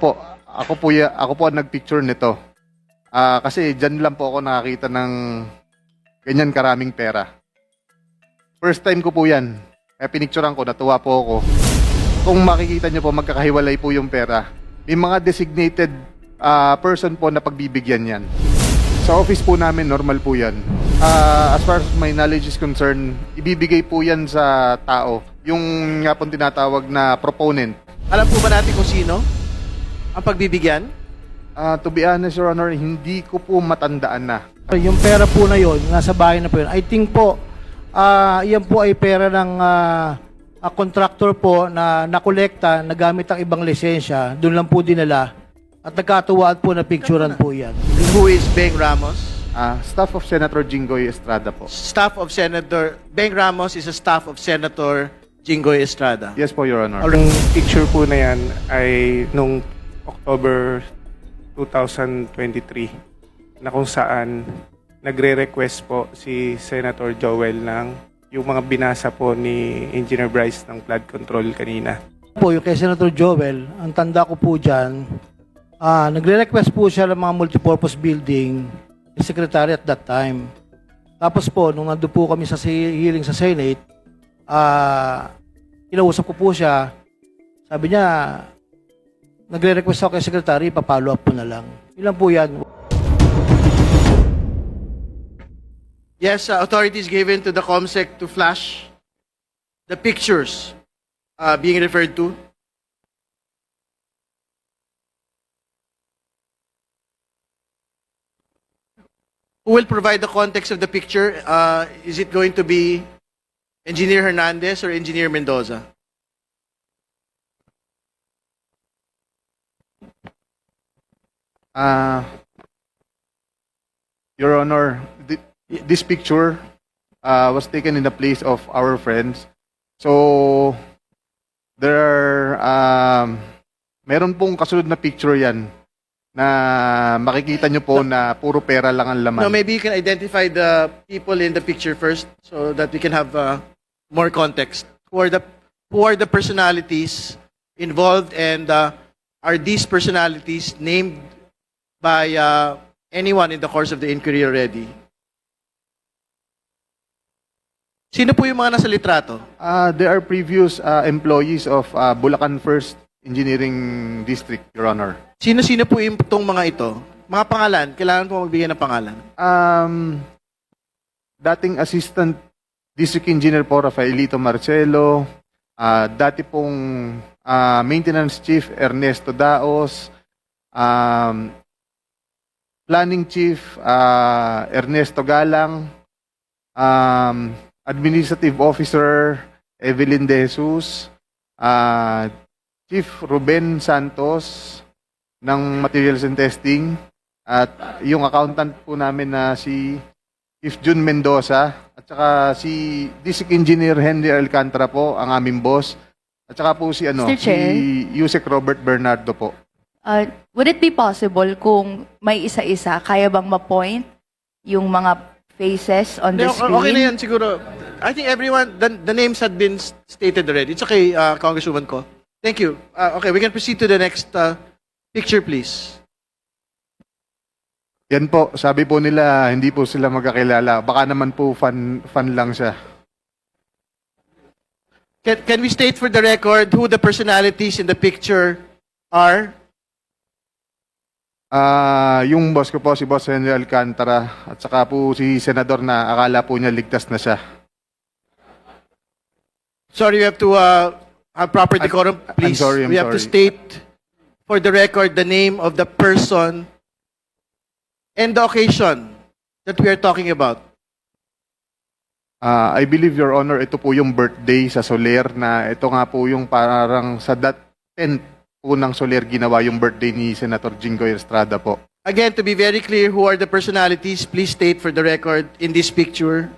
po, ako po, ya- ako po ang nagpicture nito. Ah, kasi dyan lang po ako nakakita ng ganyan karaming pera. First time ko po yan. Kaya pinicturean ko, natuwa po ako. Kung makikita nyo po, magkakahiwalay po yung pera. May mga designated ah, person po na pagbibigyan yan. Sa office po namin, normal po yan. Ah, as far as my knowledge is concerned, ibibigay po yan sa tao. Yung nga pong tinatawag na proponent. Alam po ba natin kung sino ang pagbibigyan? Ah, to be honest, Your Honor, hindi ko po matandaan na. Yung pera po na yon, nasa bahay na po yun. I think po, ah yan po ay pera ng ah, ah, contractor po na nakolekta, nagamit ang ibang lisensya, doon lang po dinala. At nagkatuwaan po na picturean po yan. Who is Beng Ramos? Ah, staff of Senator Jinggoy Estrada po. Staff of Senator... Beng Ramos is a staff of Senator Jinggoy Estrada. Yes po, Your Honor. Ang picture po na yan ay nung October 2023 na kung saan nagre-request po si Senator Joel ng yung mga binasa po ni Engineer Bryce ng flood control kanina. Po, yung kay Senator Joel, ang tanda ko po dyan, ah nagre-request po siya ng mga multipurpose building, yung secretary at that time. Tapos po, nung nandun po kami sa hearing sa Senate, ah kinausap ko po siya, sabi niya, nagre-request ako kay secretary, papalo up po na lang. Ilan po yan? Yes, uh, authorities given to the COMSEC to flash the pictures uh, being referred to. Who will provide the context of the picture? Uh, is it going to be Engineer Hernandez or Engineer Mendoza? Ah, Your Honor, thi- this picture ah, was taken in the place of our friends. So, there are, um, meron pong kasunod na picture yan na makikita nyo po na puro pera lang ang laman. No, maybe you can identify the people in the picture first so that we can have uh, more context. Who are the who are the personalities involved and uh, are these personalities named by uh, anyone in the course of the inquiry already? Sino po yung mga nasa litrato? Ah, there are previous ah, employees of ah, Bulacan First Engineering District, Your Honor. Sino-sino po yung itong mga ito? Mga pangalan, kailangan po magbigay ng pangalan. Um, dating Assistant District Engineer po Rafaelito Marcelo, ah, dati pong ah, Maintenance Chief Ernesto Daos, um, Planning Chief ah, Ernesto Galang, um, Administrative Officer Evelyn De Jesus, ah, Chief Ruben Santos ng Materials and Testing, at yung accountant po namin na si Chief Jun Mendoza at saka si District Engineer Henry Alcantara po, ang aming boss. At saka po si ano, si Yusek Robert Bernardo po. Uh, would it be possible kung may isa-isa, kaya bang ma-point yung mga faces on the Hindi, screen? okay na yan siguro. I think everyone, the, the names had been stated already. It's okay, uh, Congresswoman ko. Thank you. Uh, okay, we can proceed to the next uh, picture, please. Yan po, sabi po nila, hindi po sila magkakilala. Baka naman po fan, fan lang siya. Can, can we state for the record who the personalities in the picture are? Ah, yung boss ko po, si Boss Henry Alcantara, at saka po si Senador na akala po niya ligtas na siya. Sorry, we have to uh, have proper I'm- decorum, I'm please. sorry, I'm we have to sorry. state for the record the name of the person and the occasion that we are talking about. Ah, I believe, Your Honor, ito po yung birthday sa Soler na ito nga po yung parang sa that 10 po ng Soler ginawa yung birthday ni Senator Jinggoy Estrada po. Again, to be very clear, who are the personalities? Please state for the record in this picture.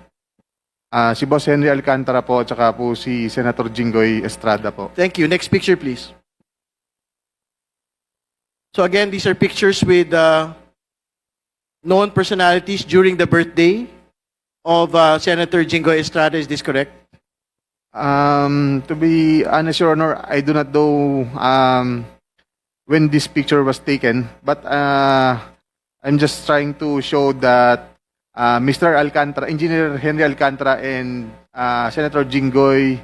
Ah, si Boss Henry Alcantara po at saka po si Senator Jinggoy Estrada po. Thank you. Next picture, please. So again, these are pictures with uh, known personalities during the birthday of uh, Senator Jingo Estrada. Is this correct? Um, to be honest, Your Honor, I do not know um, when this picture was taken. But uh, I'm just trying to show that uh, Mr. Alcantara, Engineer Henry Alcantara and uh, Senator Jinggoy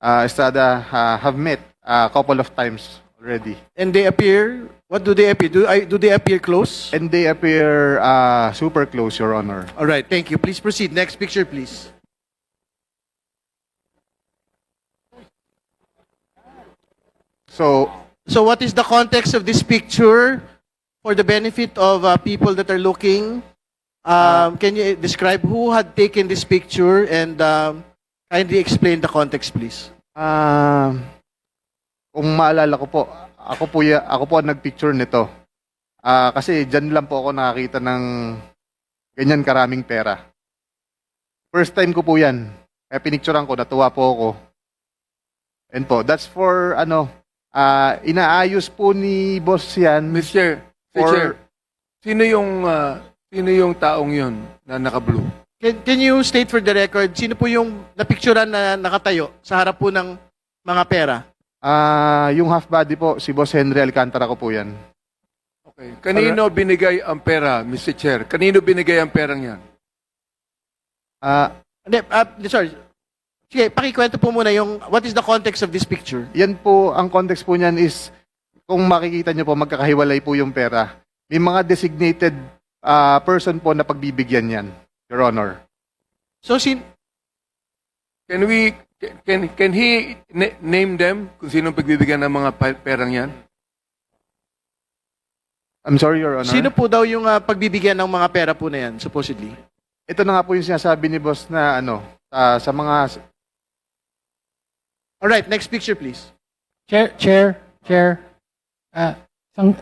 uh, Estrada uh, have met a couple of times already. And they appear, what do they appear? Do, I, do they appear close? And they appear uh, super close, Your Honor. All right, thank you. Please proceed. Next picture, please. So, So what is the context of this picture for the benefit of uh, people that are looking? Um, can you describe who had taken this picture and um, kindly explain the context, please? Ah, kung maalala ko po, ako po, ya, ako po ang nagpicture nito. Ah, kasi dyan lang po ako nakakita ng ganyan karaming pera. First time ko po yan. Kaya pinicturean ko, natuwa po ako. And po, that's for ano, ah, inaayos po ni boss yan. Mr. Chair, Mr. For- sino yung ah, sino yung taong yun na naka-blue? Can, can you state for the record, sino po yung napicturean na nakatayo sa harap po ng mga pera? Ah, yung half body po, si boss Henry Alcantara ko po yan. Okay. Kanino binigay ang pera, Mr. Chair? Kanino binigay ang perang yan? Ah, Hindi, ah, sorry. Sige, pakikwento po muna yung, what is the context of this picture? Yan po, ang context po niyan is, kung makikita niyo po, magkakahiwalay po yung pera. May mga designated ah, person po na pagbibigyan yan, Your Honor. So, sin, Can we can can he na- name them kung sino pagbibigyan ng mga pa- perang yan? I'm sorry, Your Honor. sino po daw yung ah, pagbibigyan ng mga pera po na yan, supposedly? Ito na nga po yung sinasabi ni boss na ano, ah, sa mga Alright, next picture, please. Chair, Chair, Chair. Ah, sang,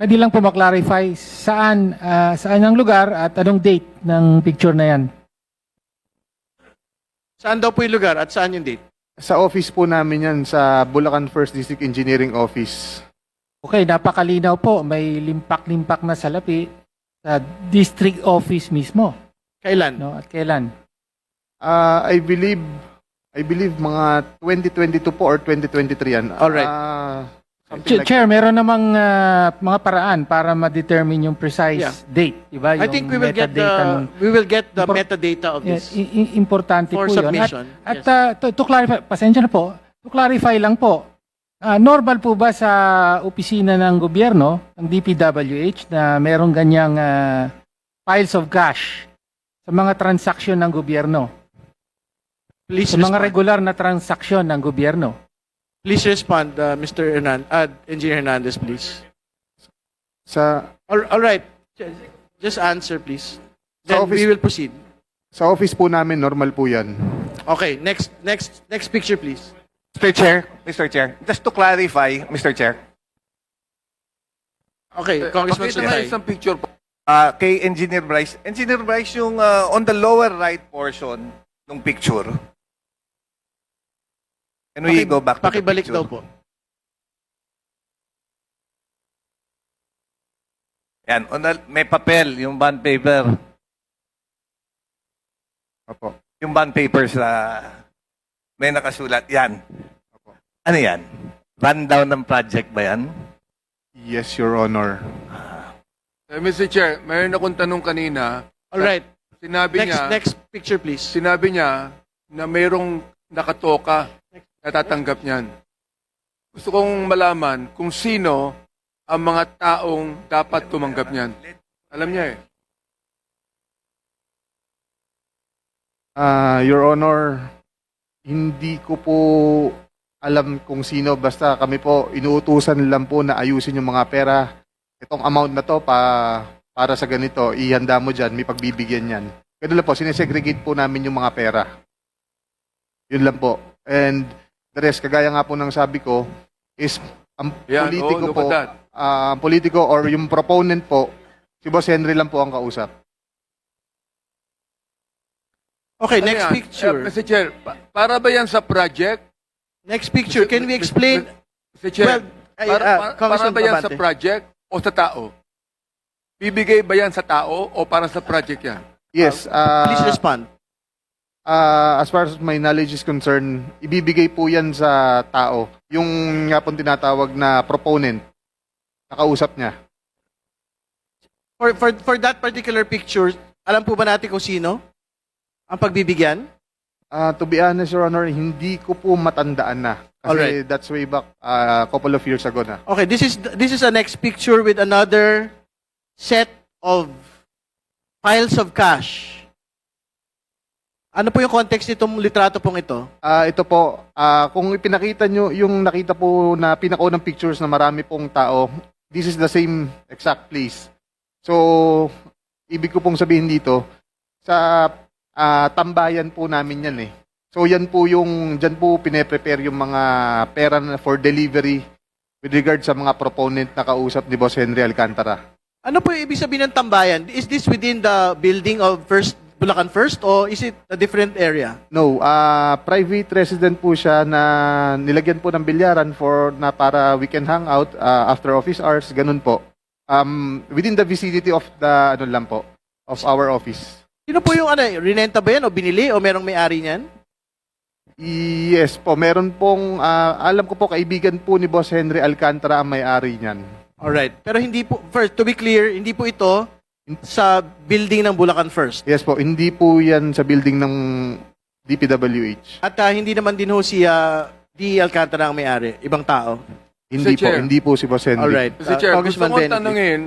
pwede lang po maklarify saan, ah, saan ang lugar at anong date ng picture na yan. Saan daw po yung lugar at saan yung date? sa office po namin yan sa Bulacan First District Engineering Office. Okay, napakalinaw po. May limpak-limpak na salapi sa district office mismo. Kailan? No? At kailan? Ah, I believe I believe mga 2022 po or 2023 yan. Alright. Ah, something Ch- like Chair, meron namang ah, mga paraan para ma-determine yung precise Yeah. date. Diba? I Yung think we will get the, metadata nun. we will get the Impor- metadata of Yes, this i- i- importante for po yun. At submission. At Yes. uh, to, to clarify, pasensya na po, to clarify lang po, ah, normal po ba sa opisina ng gobyerno, ng DPWH, na merong ganyang ah, piles of cash sa mga transaksyon ng gobyerno? Please Sa mga respond. regular na transaksyon ng gobyerno? Please respond, uh, Mr. Hernan, uh, Engineer Hernandez, please. sa All, all right. Just answer, please. Sa Then office- we will proceed. sa office po namin normal po yan. Okay, next next next picture, please. Mr. Chair, Mr. Chair, just to clarify, Mr. Chair, Okay, Congressman Pakita nga isang picture po. uh, kay Engineer Bryce, Engineer Bryce yung uh, on the lower right portion ng picture. Can we Paki- go back to the Pakibalik picture? daw po. Yan, on the, may papel, yung bond paper. Opo. Yung bond paper sa may nakasulat. Yan. Ano yan? Rundown ng project ba yan? Yes, Your Honor. Eh, Mr. Chair, mayroon akong tanong kanina. All right. Sinabi Next niya, next picture, please. sinabi niya na mayroong nakatoka na tatanggap niyan. Gusto kong malaman kung sino ang mga taong dapat tumanggap niyan. Alam niya eh. Ah, Your Honor, hindi ko po alam kung sino basta kami po inuutusan lang po na ayusin yung mga pera. Itong amount na to pa para sa ganito, ihanda mo diyan, may pagbibigyan yan. Ganun lang po, sinesegregate po namin yung mga pera. Yun lang po. And the rest, kagaya nga po ng sabi ko, is ang Yan, politiko oh, po, at that. ah, ang politiko or yung proponent po, si Boss Henry lang po ang kausap. Okay, Ano next yan? picture. Eh, Mr. Chair, pa- para ba yan sa project? Next picture. Can we explain? Mr. Chair, Well, ay, para, ah, para, para Congressman ba yan sa Abante. project o sa tao? Bibigay ba yan sa tao o para sa project yan? Yes. ah, Please respond. Ah, as far as my knowledge is concerned, ibibigay po yan sa tao. Yung nga pong tinatawag na proponent. nakausap niya. For, for, for that particular picture, alam po ba natin kung sino ang pagbibigyan? Ah, to be honest, Your Honor, hindi ko po matandaan na. Kasi Alright. that's way back a couple of years ago na. Okay, this is this is a next picture with another set of piles of cash. Ano po yung context nitong litrato pong ito? Ah, ito po, ah, kung ipinakita nyo, yung nakita po na pinakaunang pictures na marami pong tao, this is the same exact place. So, ibig ko pong sabihin dito, sa ah, tambayan po namin yan eh. So, yan po yung, dyan po pine-prepare yung mga pera na for delivery with regard sa mga proponent na kausap ni Boss Henry Alcantara. Ano po yung ibig sabihin ng tambayan? Is this within the building of First Bulacan First or is it a different area? No, ah private resident po siya na nilagyan po ng bilyaran for na para we can hang out ah, after office hours, ganun po. Um, within the vicinity of the ano lang po of our office. Sino po yung ano, rinenta ba yan o binili o merong may-ari niyan? Yes po, meron pong ah, alam ko po kaibigan po ni Boss Henry Alcantara ang may-ari niyan. Alright. Pero hindi po, first, to be clear, hindi po ito sa building ng Bulacan First. Yes po, hindi po 'yan sa building ng DPWH. At ah, hindi naman din ho si ah, D. Alcantara ang may-ari, ibang tao. Hindi po, Chair. hindi po si Boss Henry. Alright. Mr. Ah, Chair, gusto Congressman Benedict. tanungin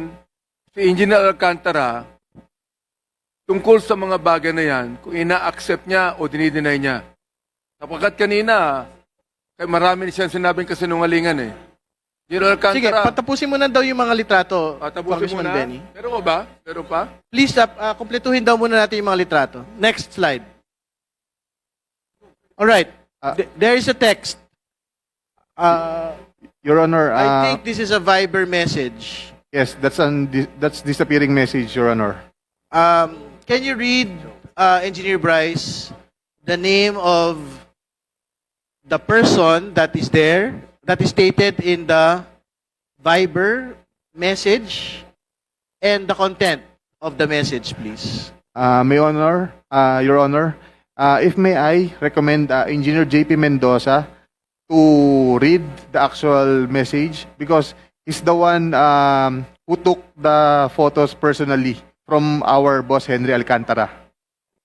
si Engineer Alcantara tungkol sa mga bagay na yan, kung ina-accept niya o dinideny niya. Sapagkat kanina, kay marami siyang sinabing kasinungalingan eh. Sige, Alcantara, patapusin mo na daw yung mga litrato, ah, tapusin mo Congressman na. Benny. Meron pa ba? Meron pa? Please, uh, uh, kumpletuhin daw muna natin yung mga litrato. Next slide. Alright. Ah. Th- there is a text. Uh, Your Honor, I ah, think this is a Viber message. yes, that's an that's disappearing message, Your Honor. Um, can you read, uh, Engineer Bryce, the name of the person that is there, that is stated in the Viber message, and the content of the message, please? Uh, may honor, uh, Your Honor, uh, if may I recommend uh, Engineer JP Mendoza to read the actual message because he's the one um, who took the photos personally from our boss Henry Alcantara.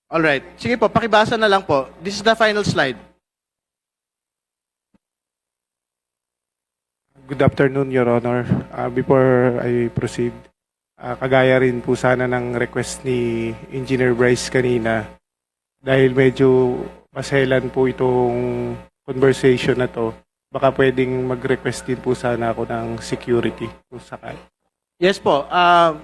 Alright. Sige po, pakibasa na lang po. This is the final slide. Good afternoon, Your Honor. Uh, before I proceed, uh, kagaya rin po sana ng request ni Engineer Bryce kanina, dahil medyo maselan po itong conversation na to, baka pwedeng mag-request din po sana ako ng security kung sakali. Yes po. Um,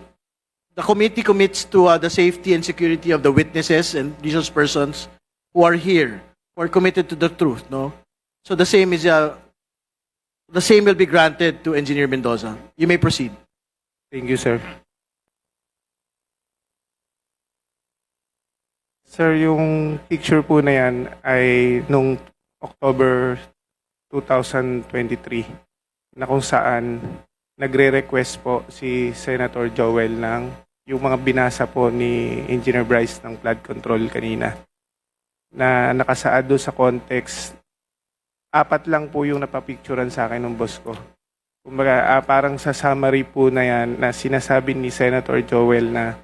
the committee commits to uh, the safety and security of the witnesses and resource persons who are here, who are committed to the truth, no? So the same is uh, the same will be granted to Engineer Mendoza. You may proceed. Thank you, sir. Sir, yung picture po na yan ay nung October 2023 na kung saan nagre-request po si Senator Joel ng yung mga binasa po ni Engineer Bryce ng flood control kanina na nakasaad doon sa context apat lang po yung napapicturan sa akin ng boss ko. Kumbaga, ah, parang sa summary po na yan na sinasabi ni Senator Joel na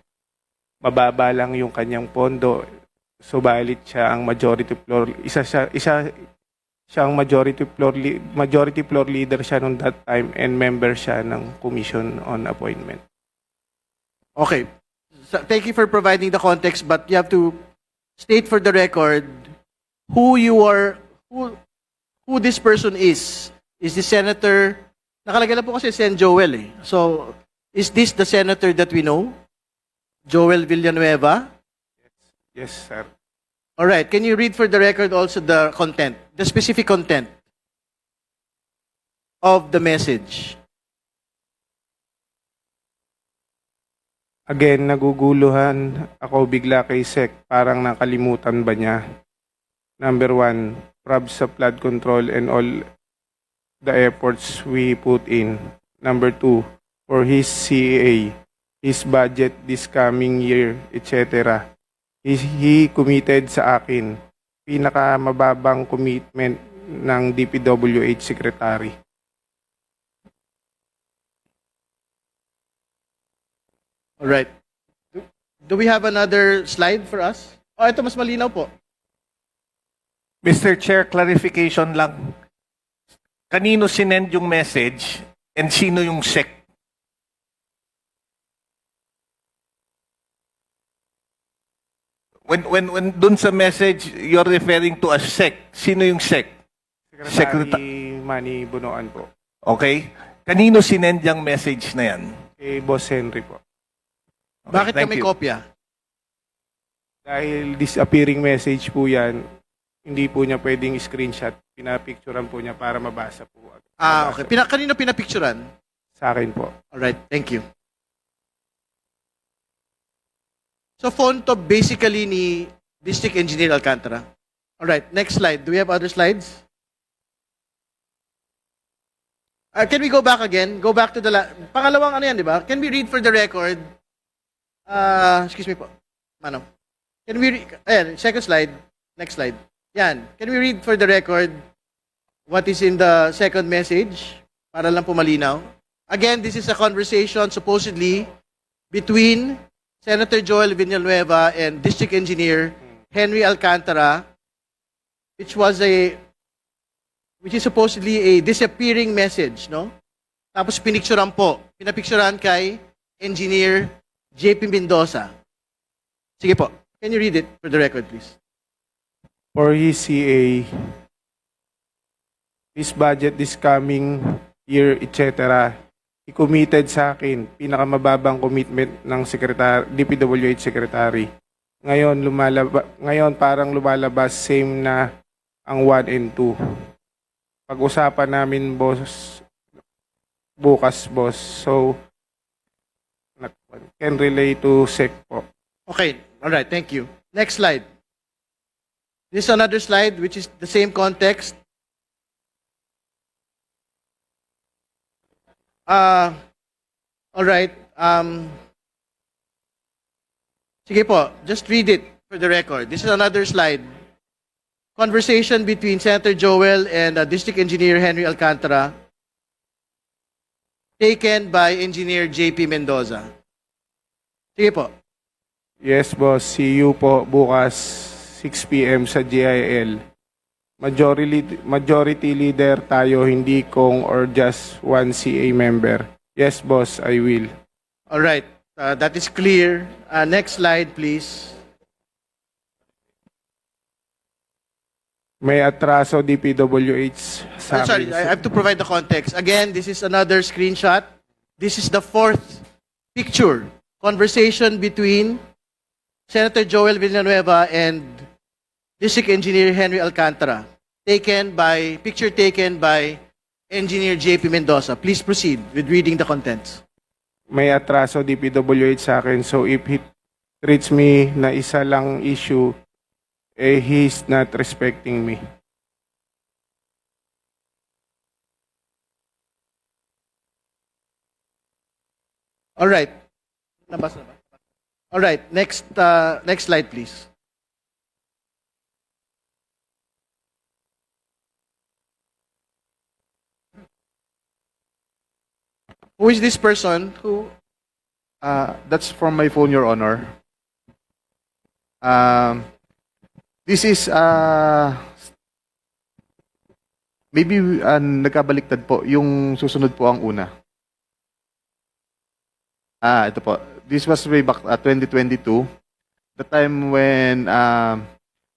mababa lang yung kanyang pondo, subalit siya ang majority floor, isa siya, isa siya ang majority floor, majority floor leader siya nung that time and member siya ng Commission on Appointment. Okay. So, thank you for providing the context, but you have to state for the record who you are, who, who this person is. Is this senator? Nakalagay na po kasi Sen Joel eh. So, is this the senator that we know? Joel Villanueva? Yes, sir. All right. Can you read for the record also the content, the specific content of the message? Again, naguguluhan ako bigla kay Sec. Parang nakalimutan ba niya? Number one, prob sa flood control and all the efforts we put in. Number two, for his CAA, his budget this coming year, etc. He, he committed sa akin. Pinakamababang commitment ng DPWH Secretary. All right. Do, do we have another slide for us? Oh, ito mas malinaw po. Mr. Chair, clarification lang. Kanino sinend yung message and sino yung sec? When, when, when dun sa message, you're referring to a sec. Sino yung sec? Secretary Secreta- Manny Bunoan po. Okay? Kanino sinend yung message na yan? Kay Boss Henry po. Okay, Bakit thank kami you. kopya? Dahil disappearing message po yan, hindi po niya pwedeng screenshot. Pinapicturean po niya para mabasa po. Ah, Mabasa okay. Pina, kanino pinapicturan? Sa akin po. All right, thank you. So phone to basically ni District Engineer Alcantara. All right, next slide. Do we have other slides? Uh, can we go back again? Go back to the la- pangalawang ano yan, di ba? Can we read for the record? Uh, excuse me po. Mano. Can we re- ayan, second slide. Next slide. Yan. Can we read for the record what is in the second message? Para lang po malinaw. Again, this is a conversation supposedly between Senator Joel Villanueva and District Engineer Henry Alcantara, which was a which is supposedly a disappearing message, no? Tapos pinicturean po. Pinapicturean kay Engineer JP Mendoza. Sige po. Can you read it for the record, please? For his CA, his budget this coming year, etc. He committed sa akin, pinakamababang commitment ng secretary, DPWH secretary. Ngayon, lumalaba, ngayon parang lumalabas same na ang 1 and 2. Pag-usapan namin, boss, bukas, boss. So, can relate to SEC po. Okay. All right. Thank you. Next slide. This is another slide which is the same context. Uh, all right. Um, sige po, just read it for the record. This is another slide. Conversation between Senator Joel and uh, District Engineer Henry Alcantara taken by Engineer JP Mendoza. Sige po. Yes, boss. See you po bukas 6 p.m. sa GIL. Majority, majority leader tayo, hindi kong or just one CA member. Yes, boss, I will. All right. Uh, that is clear. Uh, next slide, please. May atraso DPWH sa Uh, sorry. I have to provide the context. Again, this is another screenshot. This is the fourth picture. Conversation between Senator Joel Villanueva and District Engineer Henry Alcantara. Taken by, picture taken by Engineer JP Mendoza. Please proceed with reading the contents. May atraso DPWH sa akin. So if he treats me na isa lang issue, eh he's not respecting me. All right. Nabasa na ba? All right. Next, uh, next slide, please. Who is this person who Uh, that's from my phone, Your Honor. Um, this is, uh, maybe uh, nagkabaliktad po. Yung susunod po ang una. Ah, ito po. This was way back uh, 2022. The time when uh,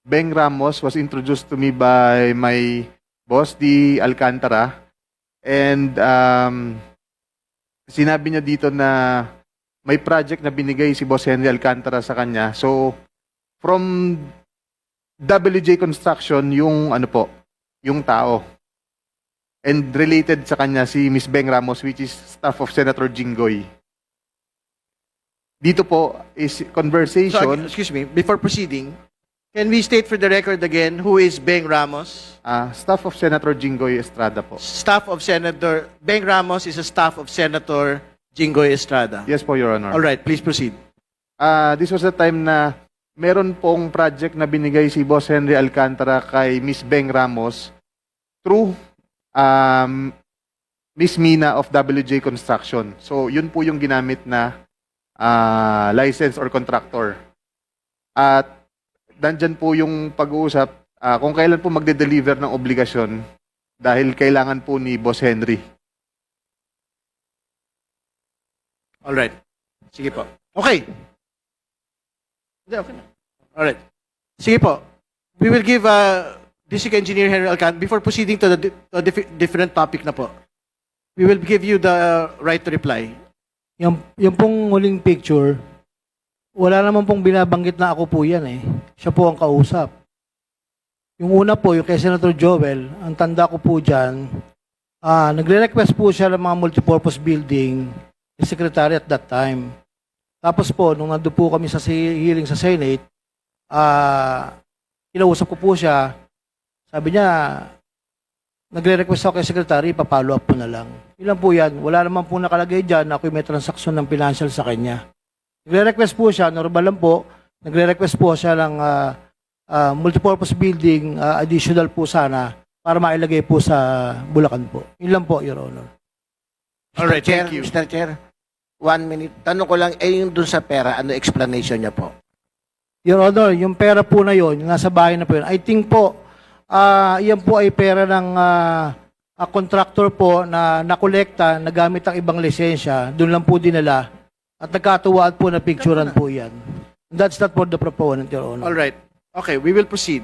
Beng Ramos was introduced to me by my boss, di Alcantara. And um, sinabi niya dito na may project na binigay si Boss Henry Alcantara sa kanya. So, from WJ Construction, yung ano po, yung tao. And related sa kanya si Miss Beng Ramos, which is staff of Senator Jinggoy. Dito po is So, conversation, excuse me, before proceeding, can we state for the record again who is Beng Ramos? ah, staff of Senator Jinggoy Estrada po. Staff of Senator, Beng Ramos is a staff of Senator Jingoy Estrada. Yes po, Your Honor. All right, please proceed. Ah, this was the time na meron pong project na binigay si Boss Henry Alcantara kay Miss Beng Ramos through um, Miss Mina of WJ Construction. So, yun po yung ginamit na ah, license or contractor. At nandyan po yung pag-uusap ah, kung kailan po magde-deliver ng obligasyon dahil kailangan po ni Boss Henry. All right. Sige po. Okay. Hindi, okay na. All right. Sige po. We will give uh, District Engineer Henry Alcan, before proceeding to the di- diffi- different topic na po, we will give you the right to reply. Yung, yung pong huling picture, wala naman pong binabanggit na ako po yan eh. Siya po ang kausap. Yung una po, yung kay Senator Joel, ang tanda ko po dyan, ah nagre-request po siya ng mga multipurpose building, yung secretary at that time. Tapos po, nung nando po kami sa hearing sa Senate, ah kinausap ko po siya, sabi niya, nagre-request ako kay secretary, papalo up po na lang. Ilan po yan? Wala naman po nakalagay dyan na ako may transaksyon ng financial sa kanya. Nagre-request po siya, normal lang po, nagre-request po siya ng ah, ah, multipurpose building ah, additional po sana para mailagay po sa Bulacan po. Yun lang po, Your Honor. All right, Chair, thank you. Mr. Chair, one minute. Tanong ko lang, eh yung dun sa pera, ano explanation niya po? Your Honor, yung pera po na yon, yung nasa bahay na po yun, I think po, ah yan po ay pera ng ah, ah, contractor po na nakolekta, nagamit ang ibang lisensya, doon lang po dinala, at nagkatuwaan po na picturean po yan. That's not for the proponent, Your Honor. All right. Okay, we will proceed.